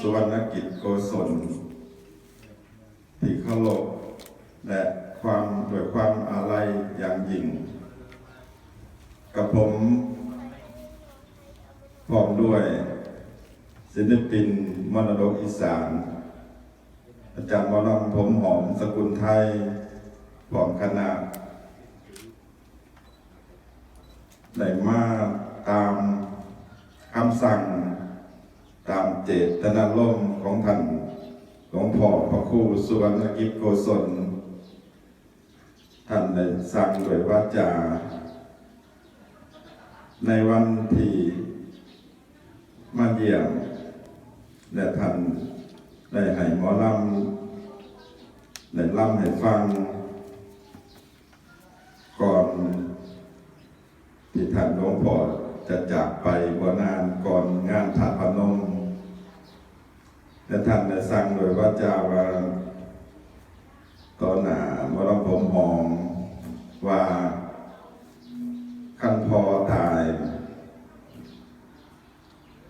สุวรรณกิจโกศลที่เคารพและความด้วยความอาลัยอย่างยิ่ง กับผมพร้อมด้วยศิลปินมรดกอีสาน อาจารย์หมอลำผมหอมสกุลไทยพร้อมคณะได้มาตามคำสั่ง ตามเจตนารมณ์ของท่านหลวงพ่อพระครูสุวรรณกิจโกศล ท่านได้สั่งด้วยวาจา ในวันที่มาเยี่ยมและท่านได้ให้หมอลำได้ลำให้ฟัง ก่อนที่ท่านหลวงพ่อจะจากไปบ่นานก่อนงานถาดพนม และท่านได้สั่ง โดยว่าจาว่าตอนหน้ามรผมหอมว่าขั้นพอตาย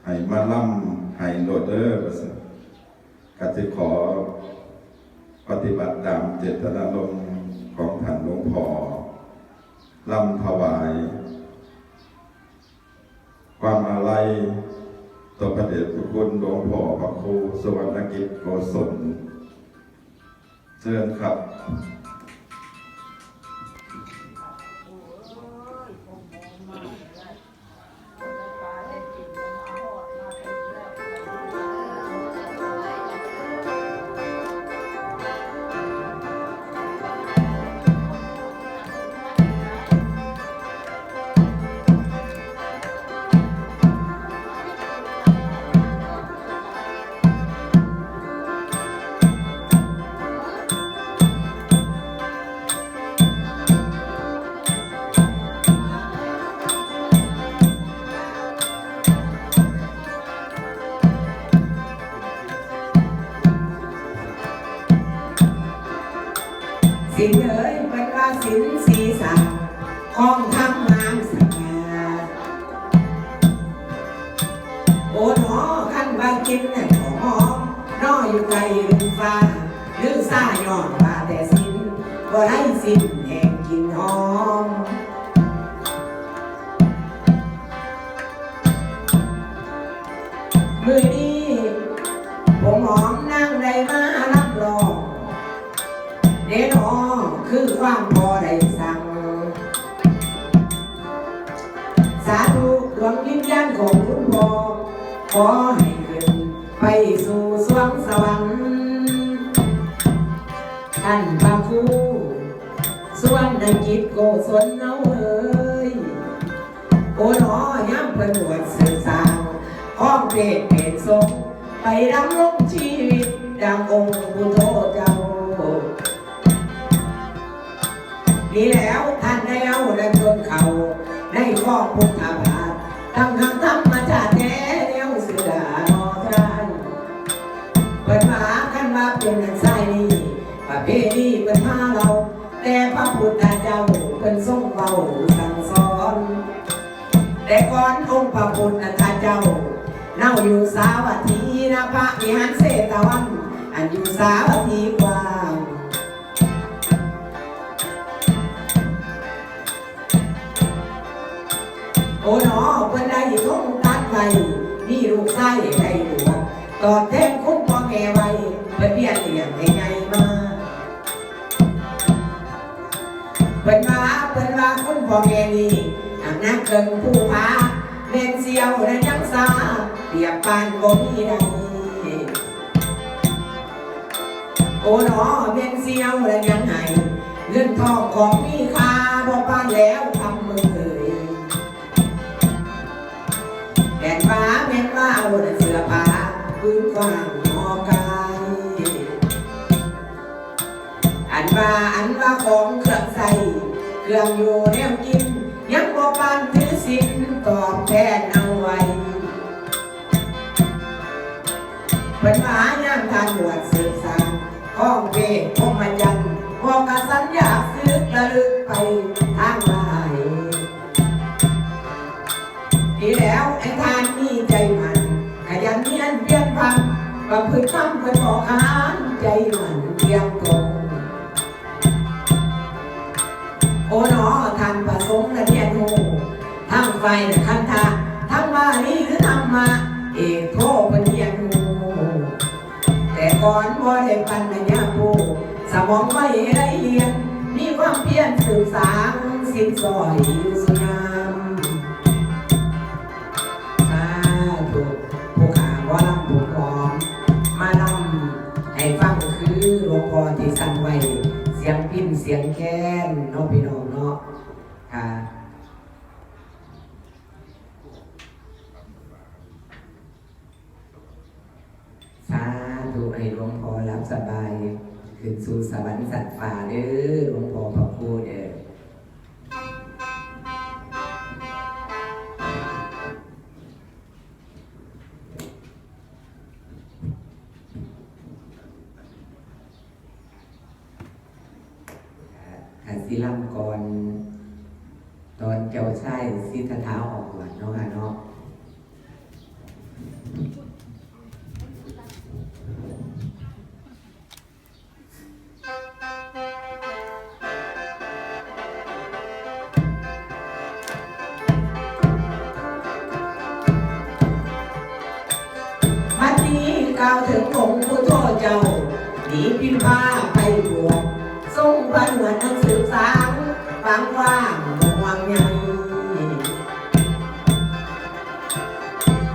ให้มาล่ำให้โหลดเดอร์ว่าซั่นก็จะขอปฏิบัติตามเจตนารมณ์ของท่านหลวงพ่อล่ำถวาย ความอาลัย ต่อพระเดชพระคุณหลวงพ่อพระครูสวรรณกิจโกศลเชิญครับ สินเอ๋ยเป็นว่าสินสีสันของทำงานสัญญาโอ้หนอขั้นว่ากินแต่ของหอมนออยู่ไกลลุงฟ้าหรือซ่ายอนว่าแต่สินบ่ได้สินแห่งกินหอมมือ ของคุณพ่อขอให้ขึ้นไปสู่สวงสวรรค์ท่านพระครูส่วนในกิจโกศลเอาเอ้ยโอ้หนอย่ำประนวดสื่อสารห้องเพศเพศทรงไปดำรงชีวิตดังองค์พุทโธเจ้าดีแล้วท่านได้เอาได้ชนเขาได้ข้อพุทธบา ทตั้งคำธรรมชาติแท้แล้วเสือรอท่านเปิดมากันว่าเป็นนันไส้นี่ประเพณีเป็นมาเรา แต่พระพุทธเจ้าเป็นทรงเบาสั่งสอน แต่ก่อนองค์พระพุทธเจ้าเน่าอยู่สาวัตถีนะพระวิหารเศตวัน อันอยู่สาวัตถีกว้า อ้หนอเพิ่นได้ทงตัดไว้มีลูกชายได้หลวงตอบแทนคุณพ่อแม่ไว้เพิ่นเพียรเลี้ยงให้ใหญ่มาเพิ่นว่าเพิ่นว่าคุณพ่อแม่นี่อำนาจเกินผู้พาแม่นเสียวและยังสาเปรียบปานบ่มีใดโอ้หนอแม่นเสียวและยังไงเงินทองของมีค่าบ่ปานแล้ว ม่นว่าเอาแต่เสื้อผ้าพื้นกว้างหอกายอันว่าอันว่าของเครื่องใส่เครื่องอยู่แนวกิน ยังบ่ปานถือสินตอบแทนเอาไว้เป็นหมาย่างทานหวดสืบสานข้องเวทพมยันบอกกสัญญาซื้อระลึกไปทางลายดีแล้ว เพียรเพียรพันว่าพื้นคำเพื่อนบอกขานใจมันเที่ยงตรงโอ้หนอทานประสงค์และเทียนโหทั้งไฟและคันธาทั้งว่านี่หรือธรรมะเอกโทเป็นเทียนโหแต่ก่อนบ่ได้ปันนัญญาผู้สมองไม่ได้เรียน มีความเพียรสืบสางสิ้นซอยอยู่สยา รรค์สัตว์ป่าเด้อหลวงพ่อพระครูเด้อ พิมพาไปบวกทรงบันเหมือนนังสืบสางฟังว่างมวงยัง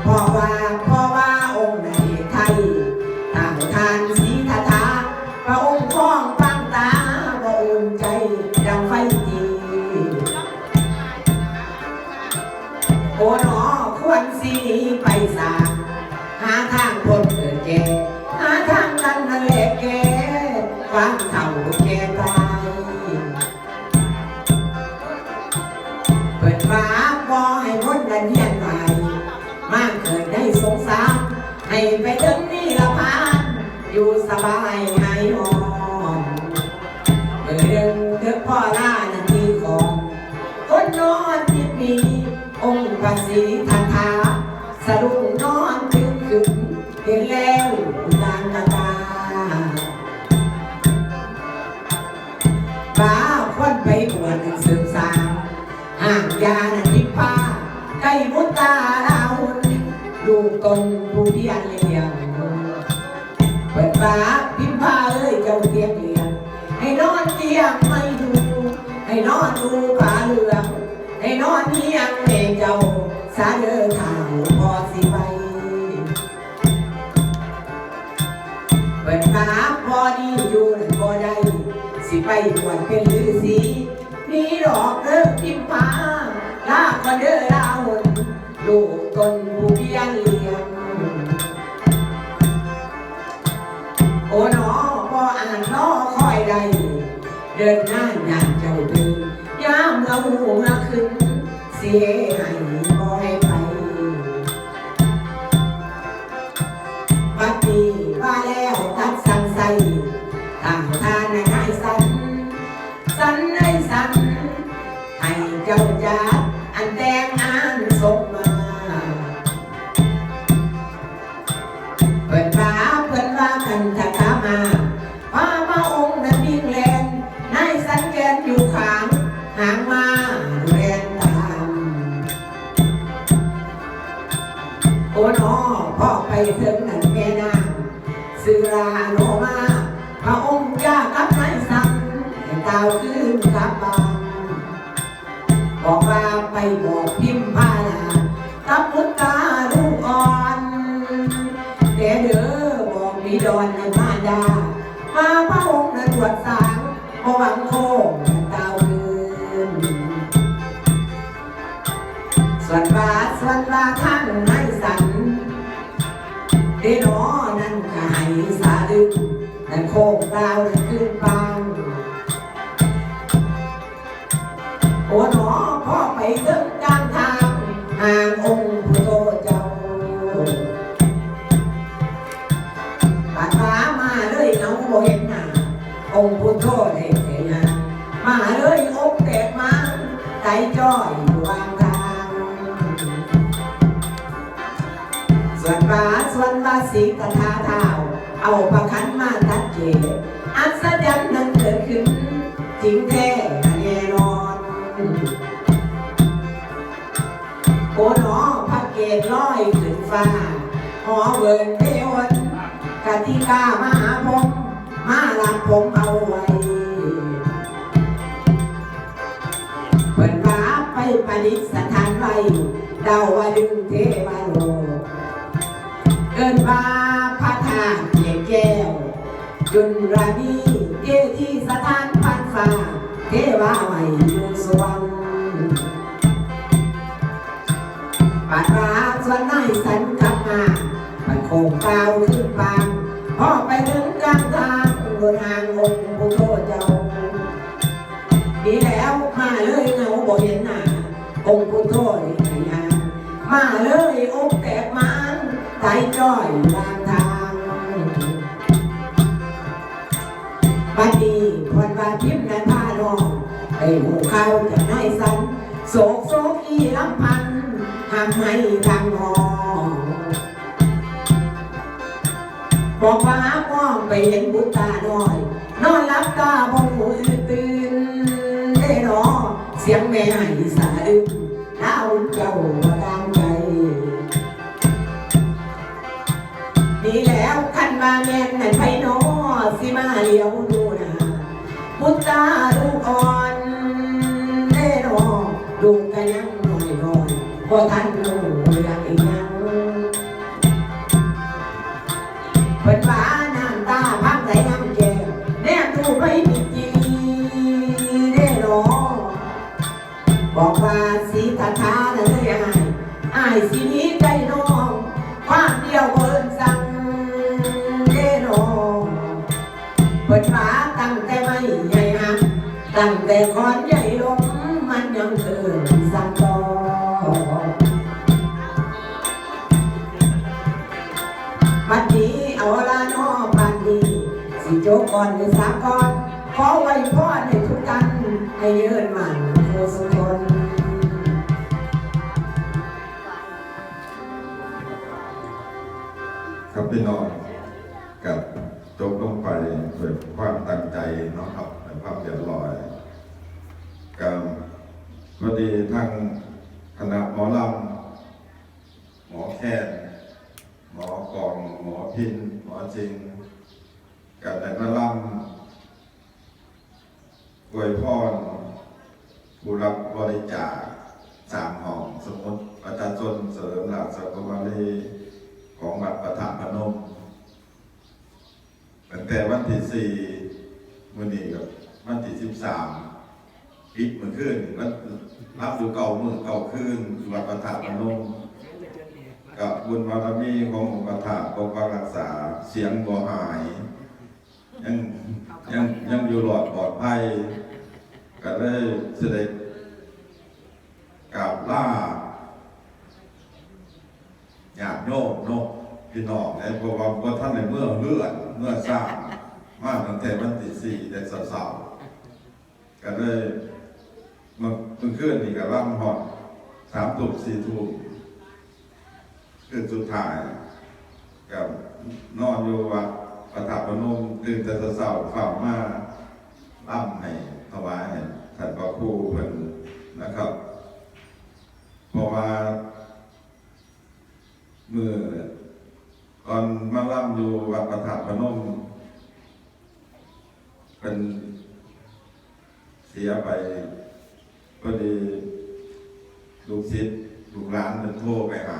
พอว่า ให้พ้นดันเฮียมากเกิดได้สงสารให้ไปถึงนี่ละพานอยู่สบายหายอ่อนเมื่อเรื่องเธอพ่อล่านาทีของคนนอนที่มีองค์พระศรีทันทาสะดุ้งนอนถึงขึ้นเห็นแล้วจางกระตาบ้าควันไปบวชหนังสือสางห่างยาน ล้มุตราลูกตนผู้เพียรเลี้ยงเปิดฟ้าพิมพาเอ้ยเจ้าเตียงเลี้ยงให้นอนเตียงไม่ดูให้นอนดูป่าเรืองให้นอนเที่ยงเองเจ้าสาเดินทางพอสิไปเปิดฟ้าพอดีอยู่นั่นพอได้สิไปบวชเป็นฤาษีนี่ดอกเด้อพิมพ์ฟ้าลาก็เด้อลาหุน ลูกตนผู้เพียงเลี้ยงโอ้หนอพออ่านน้อคอยใด เดินหน้าอย่างเจ้าตื่นยามเราหูเมื่อขึ้น เสีย โอ้นอพ่อไปถึงนั่นแม่นางสือราโนมาพระองค์ยากับนายสันให้ตาวขึ้นกลับบานบอกว่าไปบอกพิมพ์าลากับมุตตาลูกอ่อนเดี๋ยวเด้อบอกมีดอนในมาดา มาพระองค์นั้นตรวจสางพหวังโค ส่วนบาส่วนบาทั้งให้สันเดนอนั่นก็ให้สาดึงนั่นโคงดาวนั่นขึ้นปังโอ้หนอพ่อไปถึงกลางทางห่างองค์พุทโธเจ้าปัดฟ้ามาเลยเงโบเห็นหน้าองค์พุทโธเด็กเห็นหน้ามาเลยอกแตกมาใจจ้อยอยู่วาง ส่วนบาส่วนบาว่าสีตถาเท้าเอาประคันมาตัดเกอัศจรรย์นั้นเกิดขึ้น จริงแท้แน่นอนโอ้หนอพระเกศลอยขึ้นฟ้าหอเวิร์นเทวันกติกามาหาผมมาลับผมเอาไว้เปิดฟ้าไปประดิษฐานไว้เดาวดึงเทวาโล เกินว่าพระธาตุเกียแก้วจุนรานีเจที่สถานพันฟ้าเทวาไว้อยู่สวงปัดราสวนในสันกลับมาปันโคงเปล่าขึ้นปางพอไปถึงกลางทางบนทางองค์พุทโธเจ้าดีแล้วมาเลยเงาบ่เห็นหน้าองค์พุทโธนี่ไงฮะมาเลยองค์แตกมัน ใจจ้อยลางทางบัดนี้พรบาทิมนันพาน้องไอ้หูเข้าจะได้สันโศกโศกอีลำพันทำให้ทางหองบอกว่ามองไปเห็นบุตราน้อย นอนรับตาบงหูตื่นได้หนอเสียงแม่ให้สะอึกดาเจ้า แล้วคันว่าแม่นนั่นไปหนอสิมาเลี้ยวดูนะบุตรตาลูกอ่อนได้หนอลูกก็ยังน้อยน้อยพอท่านรู้เรื่องอีกยังเปิดฟ้าน้ำตาพักใจน้ำแก้วแนบดูไปมีจีเด้หนอนบอกว่าสีตาทาน่ะเลยอายอายสีนี้ใจ ตั้งแต่คอนใหญ่ลงมันยังเกินสั่งต่อบัดนี้เอาละนอบัดนี้สิโจก่อนหรือสากก่อนขอไว้พ่อให้ทุกกันให้เยินมันโคสุคนครับพี่น้อง ไปด้วยความตั้งใจเนาะครับในความเรียบร้อยกับพอดีทั้งคณะหมอลำหมอแคนหมอกอง หมอพิน หมอจริงกับในมาลำอวยพรผู้รับบริจาคสามห้องสมมติประชาชนเสริมหลักสังคมรีของวัดประธานพนม ตั้งแต่วันที่สี่มื่อนี้กับวันที่สิบสามปิดมือขึ้นวันรับดูเก่ามือเก่าขึ้นวัดประธานพนมกับบุญบารมีขององค์ประธาปกปักรักษาเสียงบ่หาย ยังยังยังอยู่หลอดปลอดภัยก็ได้เสด็จกราบล่าญาติโยมเนาะ พี่น้องในเพราะว่าเพราะท่านในเมื่อเลื่อนเมื่อสร้างมาตั้งแต่วันที่สี่แต่สาวๆก็เลยมื่อเมื่อนนี่ก็ร่ำหอดสามทุ่มสี่ทุ่มคืนสุดท้ายกับนอนอยู่วัดประทับพนมตื่นแต่เช้าๆฝ้ามาร่ำให้ถวายให้ท่านพระครูเพิ่นนะครับ เพราะว่า เมื่อตอนมาล่ำอยู่วัด ประทับพนมเป็นเสียไปพอดีลูกศิษย์ลูกหลานเป็นโทรไปหา